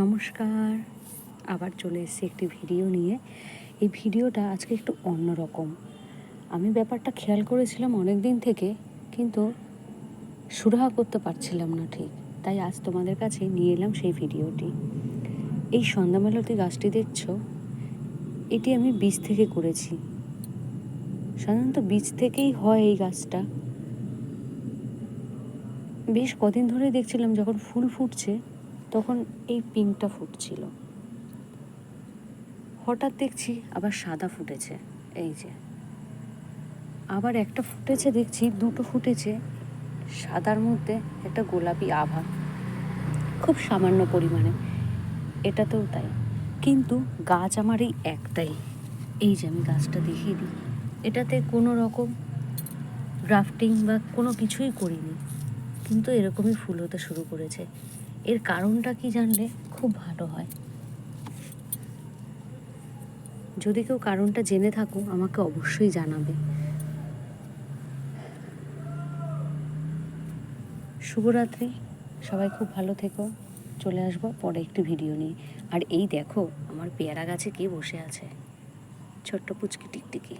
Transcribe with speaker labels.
Speaker 1: নমস্কার। আবার চলে এসেছি একটি ভিডিও নিয়ে। এই ভিডিওটা আজকে একটু অন্যরকম আমি ব্যাপারটা খেয়াল করেছিলাম অনেক দিন থেকে, কিন্তু সুরাহা করতে পারছিলাম না ঠিক। তাই আজ তোমাদের কাছে নিয়ে এলাম সেই ভিডিওটি। এই সন্ধ্যামালতি গাছটি দেখছ? এটি আমি বীজ থেকে করেছি। সাধারণত বীজ থেকেই হয় এই গাছটা। বেশ কদিন ধরে দেখছিলাম যখন ফুল ফুটছে তখন এই পিঙ্কটা ফুটছিল। হঠাৎ দেখছি আবার সাদা ফুটেছে, এই যে। আবার একটা ফুটেছে দেখছি, দুটো ফুটেছে, সাদার মধ্যে একটা গোলাপি আভা। খুব সামান্য পরিমাণে, এটাতেও তাই। কিন্তু গাছ আমার এই একটাই। এই যে আমি গাছটা দেখিয়ে দিই। এটাতে কোনো রকম গ্রাফটিং বা কোনো কিছুই করিনি। কিন্তু এরকমই ফুল হতে শুরু করেছে। এর কারণটা কি জানলে খুব ভালো হয়। যদি কেউ কারণটা জেনে থাকো, আমাকে অবশ্যই জানাবে। শুভরাত্রি, সবাই খুব ভালো থেকো। চলে আসব পরে একটি ভিডিও নিয়ে। আর এই দেখো, আমার পেয়ারা গাছে কে বসে আছে? ছোট্ট পুচকি টিকটিকি।